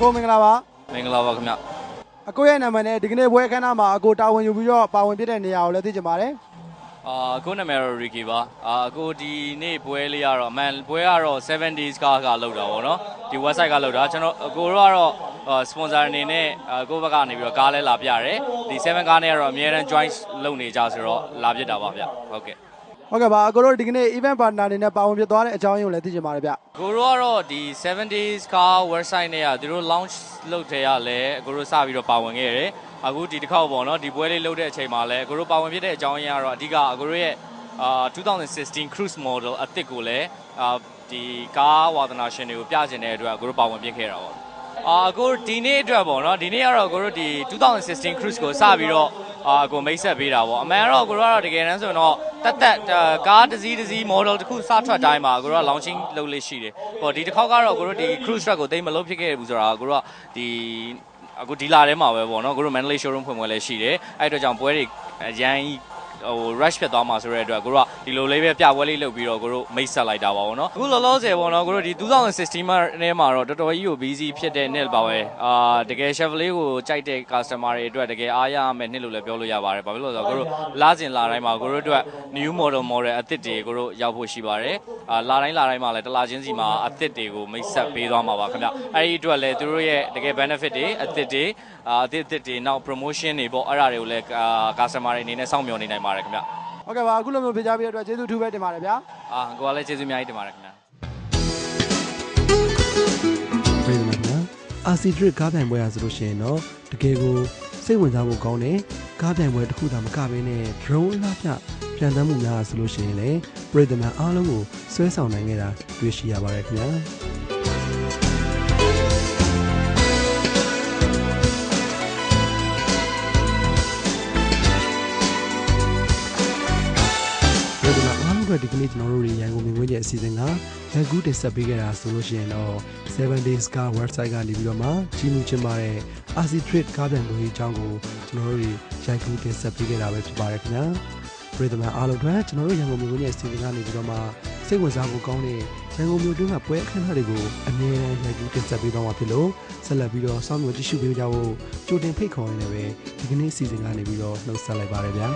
ကိုမင်္ဂလာပါမင်္ဂလာပါခင်ဗျအကိုရဲ့နာမည်နဲ့ဒီကနေ့ပွဲအခမ်းအနားမှာအကိုတာဝန်ယူပြီးတော့ပါဝင်ပြတဲ့နေရာကိုလည်းသိချင်ပါတယ်အာအခုနာမည်တော့ Ricky ပါအာအခုဒီနေ့ပွဲလေးကတော့အမှန်ပွဲကတော့7 days ကားကလောက်တာဗောနော်ဒီ website ကလောက်တာကျွန်တော်အကိုတို့ကတော့အာ sponsor အနေနဲ့အာကိုယ့်ဘက်ကနေပြီးတော့ကားလဲလာပြရတယ်ဒီ7ကားနဲ့ကတော့အများရန် join လုပ်နေကြဆိုတော့လာပြစ်တာပါဗျဟုတ်ကဲ့ ဟုတ်ကဲ့ပါအကိုတို့ဒီကနေ့ event partner အနေနဲ့ပါဝင်ပြသွားတဲ့အကြောင်းရင်းကိုလည်းသိချင်ပါတယ်ဗျကိုတို့ကတော့ဒီ7 days car website နဲ့ကသူတို့ launch လုပ်တဲ့ရလဲကိုတို့စပြီးတော့ပါဝင်ခဲ့ရတယ်အခုဒီတစ်ခေါက်ပေါ့နော်ဒီပွဲလေးလုပ်တဲ့အချိန်မှာလဲကိုတို့ပါဝင်ဖြစ်တဲ့အကြောင်းရင်းကတော့အဓိကကိုတို့ရဲ့အာ2016 cruise model အသစ်ကိုလည်းအာဒီကားဝါသနာရှင်တွေကိုပြချင်တဲ့အတွက်ကိုတို့ပါဝင်ပြခဲ့တာပေါ့အာကိုဒီနေ့အတွက်ပေါ့နော်ဒီနေ့ကတော့ကိုတို့ဒီ2016 cruise ကိုစပြီးတော့ အာကိုမိတ်ဆက်ပေးတာပေါ့အမှန်တော့ကိုတို့ကတော့တကယ်တမ်းဆိုရင်တော့တက်တက်ကားတစ်စီးတစ်စီး model တစ်ခုစထွက်တိုင်းမှာကိုတို့က launching လုပ်လေးရှိတယ်ဟောဒီတစ်ခေါက်ကတော့ကိုတို့ဒီ cruise truck ကိုတိတ်မလုပ်ဖြစ်ခဲ့ဘူးဆိုတာကိုတို့ကဒီအခုဒီလာထဲမှာပဲပေါ့နော်ကိုတို့ Mandalay showroom ဖွင့်ပွဲလည်းရှိတယ်အဲ့အတွက်ကြောင့်ပွဲတွေအရန်ကြီး ဟို rush ဖြစ်သွားမှာဆိုတဲ့အတွက်ကိုတို့ကဒီလိုလေးပဲပြပွဲလေးလုပ်ပြီးတော့ကိုတို့မိတ်ဆက်လိုက်တာပါဘောနော်အခုလောလောဆယ်ပေါ့နော်ကိုတို့ဒီ2016မှာနဲ့မှာတော့တော်တော်ကြီးကို busy ဖြစ်တဲ့နှစ်ပါပဲအာတကယ် Chevrolet ကိုကြိုက်တဲ့ customer တွေအတွက်တကယ်အားရမယ်နှစ်လို့လည်းပြောလို့ရပါတယ်ဘာဖြစ်လို့လဲဆိုတော့ကိုတို့လာစဉ်လာတိုင်းမှာကိုတို့အတွက် new model model အသစ်တွေကိုတို့ရောက်ဖို့ရှိပါတယ်အာလာတိုင်းလာတိုင်းမှာလည်းတစ်လားချင်းစီမှာအသစ်တွေကိုမိတ်ဆက်ပေးသွားမှာပါခင်ဗျအဲ့ဒီအတွက်လည်းသူတို့ရဲ့တကယ် benefit တွေအသစ်တွေအာအသစ်အသစ်တွေနောက် promotion တွေပေါ့အဲ့ဒါတွေကိုလည်းအာ customer တွေအနေနဲ့စောင့်မျှော်နေနိုင်ပါတယ်ခင်ဗျဟုတ်ကဲ့ပါအခုလိုမျိုးပြကြပေးတဲ့အတွက်ကျေးဇူးအထူးပဲတင်ပါတယ်ဗျာအာကိုကလည်းကျေးဇူးအများကြီးတင်ပါတယ်ခင်ဗျာပြည်သူများအာစီဒရစ်ကားပြိုင်ပွဲရဆိုလို့ရှိရင်တော့တကယ်ကိုစိတ်ဝင်စားဖို့ကောင်းတယ်ကားပြိုင်ပွဲတစ်ခုသာမကဘဲနဲ့ drone အလားပြပြန်တမ်းမှုများဆိုလို့ရှိရင်လည်းပြည်သူများအားလုံးကိုဆွဲဆောင်နိုင်ခဲ့တာတွေ့ရှိရပါတယ်ခင်ဗျာ အားလုံးအတွက်ဒီကနေ့ကျွန်တော်တို့ရန်ကုန်မြင်ကွင်းကျအစီအစဉ်ကလက်ကူးတင်ဆက်ပေးခဲ့တာဆိုလို့ရှိရင်တော့7 days car website ကနေပြီးတော့မှကြီးမှုကျင်းပတဲ့ RC Trade ကားပြန်ကိုအကြောင်းကိုကျွန်တော်တို့ရိုက်ကူးတင်ဆက်ပေးခဲ့တာပဲဖြစ်ပါတယ်ခင်ဗျာပြည်သူများအားလုံးအတွက်ကျွန်တော်တို့ရန်ကုန်မြင်ကွင်းကျအစီအစဉ်ကနေပြီးတော့မှစိတ်ဝင်စားဖို့ကောင်းတဲ့ရန်ကုန်မြို့တွင်းကပွဲအခမ်းအနားတွေကိုအမြဲတမ်းရိုက်ကူးတင်ဆက်ပေးသွားမှာဖြစ်လို့ဆက်လက်ပြီးတော့စောင့်မျှော်ကြည့်ရှုပေးကြဖို့ကြိုတင်ဖိတ်ခေါ်ရင်းနဲ့ပဲဒီကနေ့အစီအစဉ်ကနေပြီးတော့နှုတ်ဆက်လိုက်ပါတယ်ဗျာ